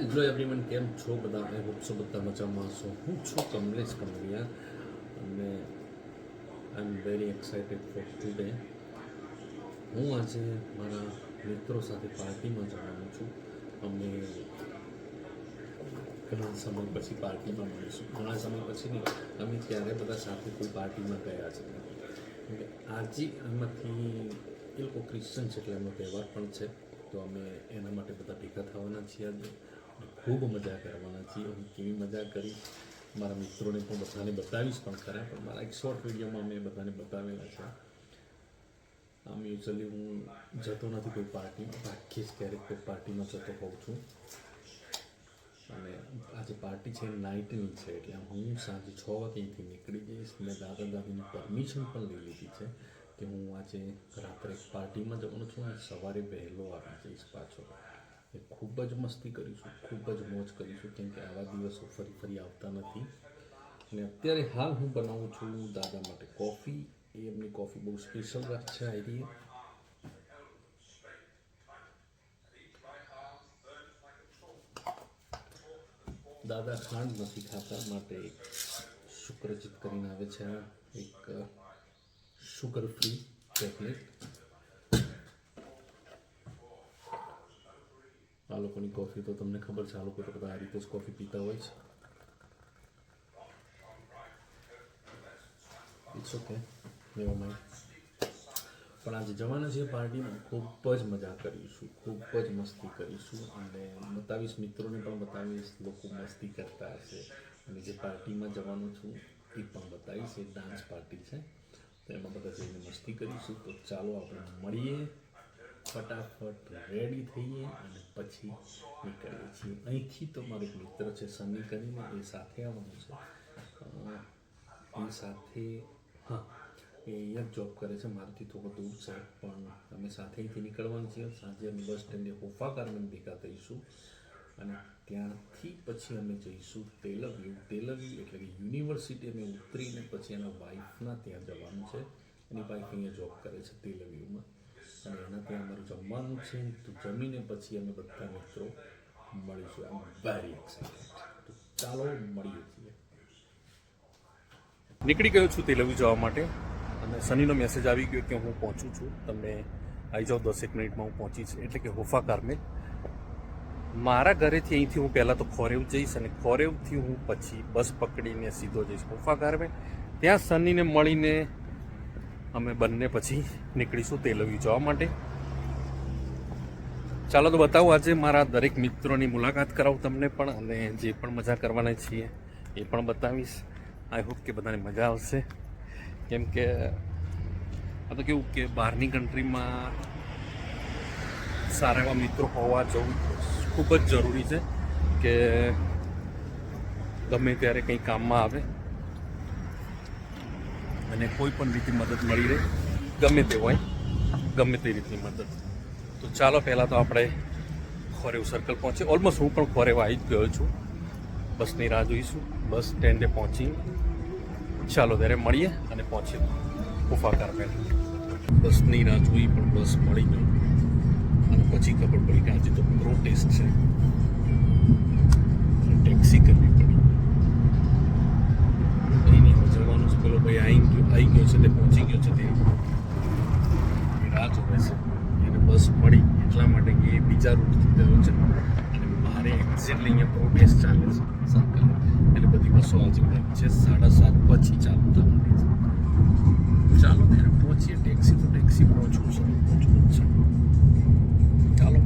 કેમ છો બધા? આઈ હોપ સો બધા મજામાં છો હું છું કમલેશ કમલિયા અને I am very excited for today હું આજે મારા મિત્રો સાથે પાર્ટીમાં જવાનું છું. અમે ઘણા સમય પછી પાર્ટીમાં મળીશું. ઘણા સમય પછી નહીં, અમે ત્યારે બધા સાથે કોઈ પાર્ટીમાં ગયા છે. આજી એમાંથી એ લોકો ક્રિશ્ચન છે એટલે એમનો તહેવાર પણ છે. તો અમે એના માટે બધા ભેગા થવાના છીએ આજે. ખૂબ મજા કરવાના છીએ હું કેવી મજા કરીશ મારા મિત્રોને પણ બધાને બતાવીશ પણ ખરા, પણ મારા એક શોર્ટ વિડીયોમાં મેં બધાને બતાવેલા છે. આમ યુઝલી હું જતો નથી કોઈ પાર્ટીમાં ભાગ્યે જ ક્યારેક કોઈ પાર્ટીમાં જતો હોઉં છું. અને આજે પાર્ટી છે નાઇટની છે, એટલે હું સાંજે છ વાગે અહીંથી નીકળી જઈશ. મેં દાદા દાદીની પરમિશન પણ લઈ લીધી છે કે હું આજે રાત્રે પાર્ટીમાં જવાનો છું અને સવારે વહેલો આવી જઈશ પાછો. ખૂબ જ મસ્તી કરીશું, ખૂબ જ મોજ કરીશું, કેમ કે આવા દિવસો ફરી ફરી આવતા નથી. અને અત્યારે હાલ હું બનાવું છું દાદા માટે કોફી. એ એમની કોફી બહુ સ્પેશિયલ રાખશે છે આઈડી દાદા ખાંડ નથી ખાતા, માટે એક શુક્રજીત કરીને આવે છે એક શુગર ફ્રી ચોકલેટ આ લોકોની કોફી તો તમને ખબર છે, આ લોકો તો બધા આ રીતે જ કોફી પીતા હોય છે. ઇટ્સ ઓકે નેવર માઇન્ડ પણ આજે જવાના છે પાર્ટીમાં. ખૂબ જ મજા કરીશું. ખૂબ જ મસ્તી કરીશું. અને બતાવીશ, મિત્રોને પણ બતાવીશ, લોકો મસ્તી કરતા હશે. અને જે પાર્ટીમાં જવાનું છું, એ પણ બતાવીશ. એ ડાન્સ પાર્ટી છે. તો એમાં બધા જઈને મસ્તી કરીશું. તો ચાલો આપણે મળીએ. ફટાફટ રેડી થઈએ અને પછી નીકળીએ છીએ. અહીંથી તો મારો એક મિત્ર છે, સની કરીને એ સાથે આવવાનું છે. એ સાથે, હા, એ અહીંયા જોબ કરે છે, મારાથી થોડો દૂર છે, પણ અમે સાથે અહીંથી નીકળવાનું છીએ. સાંજે અમે બસ સ્ટેન્ડે હોફા ગાર્મેન્ટ ભેગા થઈશું અને ત્યાંથી પછી અમે જઈશું તેલવ્યુ. તેલવ્યુ એટલે કે યુનિવર્સિટી અમે ઉતરીને પછી એના વાઈફના ત્યાં જવાનું છે. એની વાઈફ અહીંયા જોબ કરે છે તેલવ્યુમાં. અને એના અમારું જમવાનું છે તો જમીને પછી અમે બધા મિત્રો મળીશું. આમ વેરી તો ચાલો મળીએ છીએ. નીકળી ગયો છું તેલવી જવા માટે અને સનીનો મેસેજ આવી ગયો કે હું પહોંચું છું. તમે આવી જાઓ, દસેક મિનિટમાં હું પહોંચીશ એટલે કે હોફા કારમેલ મારા ઘરેથી અહીંથી હું પહેલાં તો ખોરેવ જઈશ અને ખોરેવથી હું પછી બસ પકડીને સીધો જઈશ હોફા કારમેલ ત્યાં સનીને મળીને અમે બંને પછી નીકળીશું તેલવી જવા માટે. ચાલો તો બતાવું, આજે મારા દરેક મિત્રોની મુલાકાત કરાવું તમને પણ અને જે પણ મજા કરવાના છીએ એ પણ બતાવીશ. આઈ હોપ કે બધાને મજા આવશે. કેમ કે આ તો કેવું કે બહારની કન્ટ્રીમાં સારા એવા મિત્રો હોવા જવું ખૂબ જ જરૂરી છે કે ગમે ત્યારે કંઈ કામમાં આવે અને કોઈ પણ રીતે મદદ મળી રહે, ગમે તે હોય, ગમે તે રીતની મદદ. તો ચાલો, પહેલાં તો આપણે ખોરેવ સર્કલ પહોંચે ઓલમોસ્ટ હું પણ ખોરેવ આવી જ ગયો છું. બસની રાહ જોઈશું. બસ સ્ટેન્ડે પહોંચી. ચાલો, ત્યારે મળીએ અને પહોંચીએ. ઉફાકાર પહેલાં. બસની રાહ જોઈ પણ બસ મળી ગયો અને પછી ખબર પડી કે આજે તો પ્રોટેસ્ટ છે. ટેક્સી કરવી. ભાઈ આવી ગયો આવી ગયો છે તે પહોંચી ગયો છે તે રાહ જોવે છે એને બસ મળી એટલા માટે કે એ બીજા રૂટથી ગયો છે અને મારે એક્ઝેક્ટલી અહીંયા પ્રોટેસ્ટ ચાલે છે સર્કલ એટલે બધી બસો આજે છે સાડા સાત પછી ચાલુ થવાની છે ચાલો ત્યારે પહોંચીએ ટેક્સી તો ટેક્સી પહોંચવું છે પહોંચવું છે ચાલો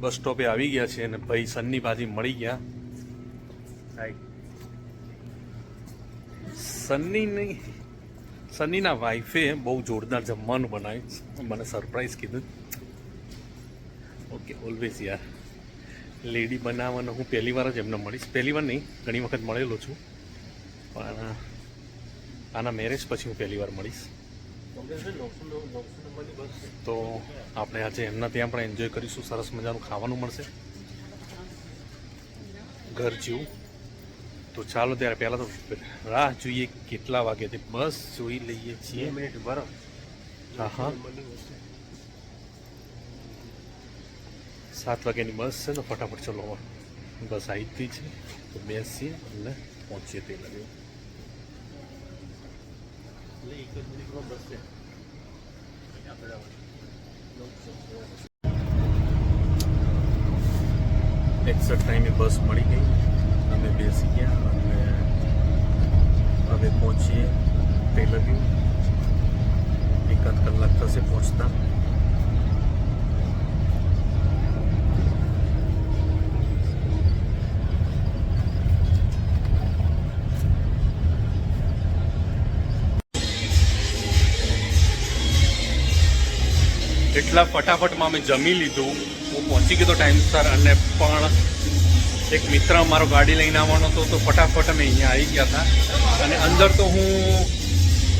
બસ સ્ટોપે આવી ગયા છે અને ભાઈ સન્ની ભાજી મળી ગયા. સન્નીની સન્નીના વાઈફે બહુ જોરદાર જમવાનું બનાવ્યું મને સરપ્રાઈઝ કીધું. ઓકે ઓલવેઝ યાર. લેડી બનાવવાનો હું પહેલી વાર જ એમને મળીશ. પહેલી વાર નહીં, ઘણી વખત મળેલો છું. પણ, આના મેરેજ પછી હું પહેલી વાર મળીશ. તો આપણે આજે એમના ત્યાં પણ એન્જોય કરીશું. સરસ મજાનું ખાવાનું મળશે. ઘર જેવું. તો ચાલો ત્યારે પહેલાં તો રાહ જોઈએ કેટલા વાગ્યાથી બસ જોઈ લઈએ છીએ. મિનિટ બરાબર. હા હા સાત વાગ્યાની બસ છે તો ફટાફટ ચલો. બસ આવી જ છે. તો બેસીએ અને પહોંચીએ તે લગે એટલે એક જ મિનિટમાં બસ છે આપણે એક્ઝેક્ટ ટાઈમે બસ મળી ગઈ. અમે બેસી ગયા અને હવે પહોંચીએ તે લગ્યું એકાદ કલાક થશે પહોંચતા. એટલા ફટાફટમાં અમે જમી લીધું, હું પહોંચી ગયો ટાઈમસર અને પણ એક મિત્ર અમારો ગાડી લઈને આવવાનો હતો, તો ફટાફટ અમે અહીંયા આવી ગયા હતા. અને અંદર તો હું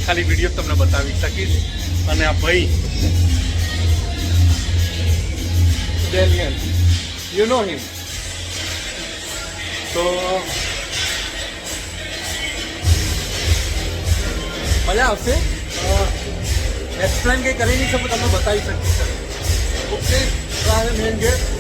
ખાલી વીડિયો તમને બતાવી શકીશ. અને આ ભાઈ ડેલિયન યુ નો હિમ તો મજા આવશે? એક્સપ્લેન કંઈ કરી નહીં શકું તમે બતાવી શકીશ. ઓકે આ મેન ગેટ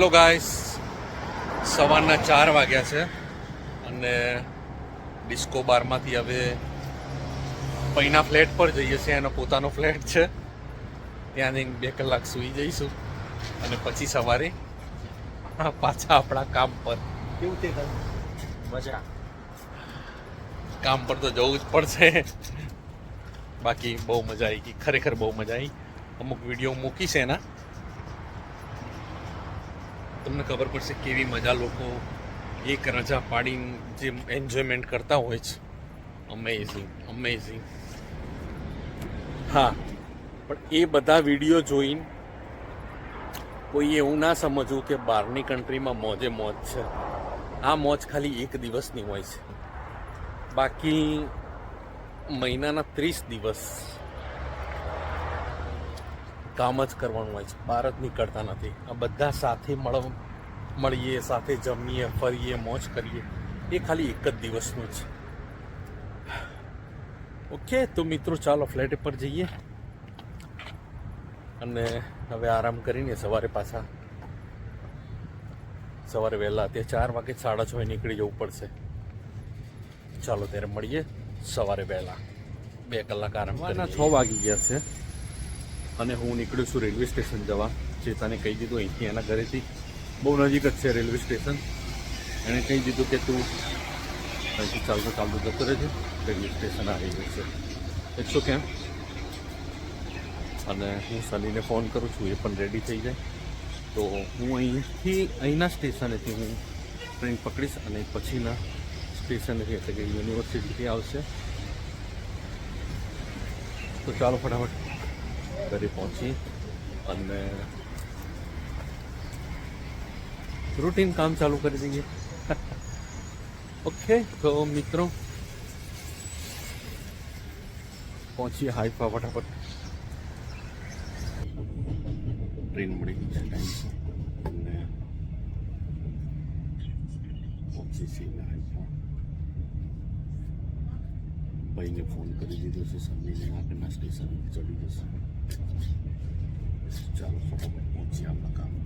હેલો ગાઈસ. સવારના ચાર વાગ્યા છે અને ડિસ્કો બારમાંથી હવે પૈના ફ્લેટ પર જઈએ છીએ. એનો પોતાનો ફ્લેટ છે. ત્યાં જઈને બે કલાક સૂઈ જઈશું અને પછી સવારે પાછા આપણા કામ પર. કેવું તે મજા. કામ પર તો જવું જ પડશે. બાકી બહુ મજા આવી ગઈ. ખરેખર બહુ મજા આવી અમુક વીડિયો મૂકીશ એના. તમને ખબર પડશે કેવી મજા લોકો એક રજા પાડીને જે એન્જોયમેન્ટ કરતા હોય છે. અમેઝિંગ અમેઝિંગ હા, પણ એ બધા વીડિયો જોઈને કોઈ એવું ના સમજવું કે બહારની કન્ટ્રીમાં મોજે મોજ છે. આ મોજ ખાલી એક દિવસની હોય છે. બાકી મહિનાના ત્રીસ દિવસ કામ જ કરવાનું હોય છે. બહાર જ નીકળતા નથી. આ બધા સાથે મળ મળીએ સાથે જમીએ ફરીએ મોજ કરીએ. એ ખાલી એક જ દિવસનું છે. ઓકે તો મિત્રો ચાલો ફ્લેટ પર જઈએ. અને હવે આરામ કરીને સવારે પાછા સવારે વહેલા તે ચાર વાગે સાડા છ નીકળી જવું પડશે. ચાલો ત્યારે મળીએ સવારે વહેલા. બે કલાક આરામ છ વાગી ગયા છે. અને હું નીકળ્યો છું રેલવે સ્ટેશન જવા. ચેતાને કહી દીધું, અહીંથી એના ઘરેથી. બહુ નજીક જ છે રેલવે સ્ટેશન. એણે કહી દીધું કે તું અહીંથી ચાલતો ચાલતો જતો રહેજે. રેલવે સ્ટેશન આવી ગયું છે એટલું કેમ? અને હું સનીને ફોન કરું છું, એ પણ રેડી થઈ જાય. તો હું અહીંથી, અહીંના સ્ટેશનેથી હું ટ્રેન પકડીશ અને પછીના સ્ટેશનથી એટલે કે યુનિવર્સિટીથી આવશે. તો ચાલો ફટાફટ. ઘરે પહોંચી અને રૂટીન કામ ચાલુ કરી દઈએ. ઓકે તો મિત્રો, પહોંચીએ હાઈફા ફટાફટ. ટ્રેન મળી ગઈ છે ટાઈમ અને પહોંચી હાઈફા. ભાઈને ફોન કરી દીધો છે સમજીને આગળના સ્ટેશન ચડી જશે. ચાલો, ફટાફટ પહોંચીએ આપણા કામ